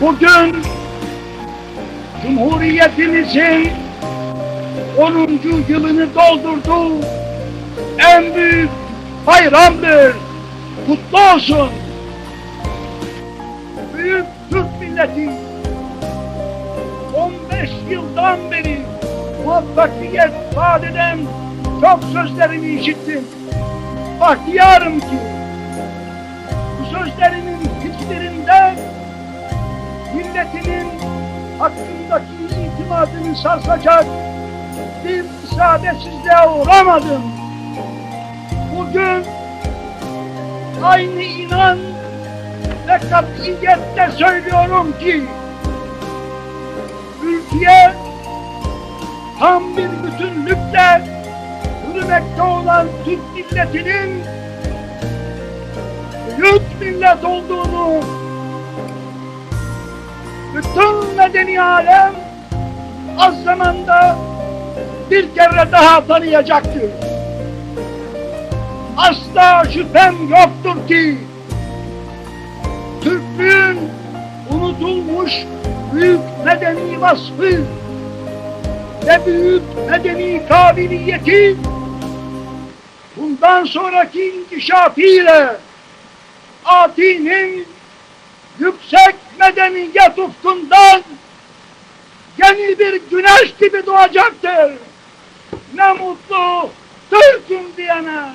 Bugün Cumhuriyetimizin 10. yılını doldurdu. En büyük bayramdır. Kutlu olsun. Büyük Türk milleti 15 yıldan beri muvaffakiyet vaat eden çok sözlerini işittim. Bahtiyarım ki bu sözlerinin hiçbirinden milletinin hakkındaki itimadını sarsacak bir isabetsizliğe uğramadım. Bugün aynı inan ve katiyetle söylüyorum ki ülkeye tam bir bütünlükle yürümekte olan Türk milletinin büyük millet olduğunu bütün medeni alem az zamanda bir kere daha tanıyacaktır. Asla şüphem yoktur ki Türklüğün unutulmuş büyük medeni vasfı ve büyük medeni kabiliyeti bundan sonraki inkişafıyla Ati'nin yüksek medeniyet ufkundan yeni bir güneş gibi doğacaktır. Ne mutlu Türk'üm diyene.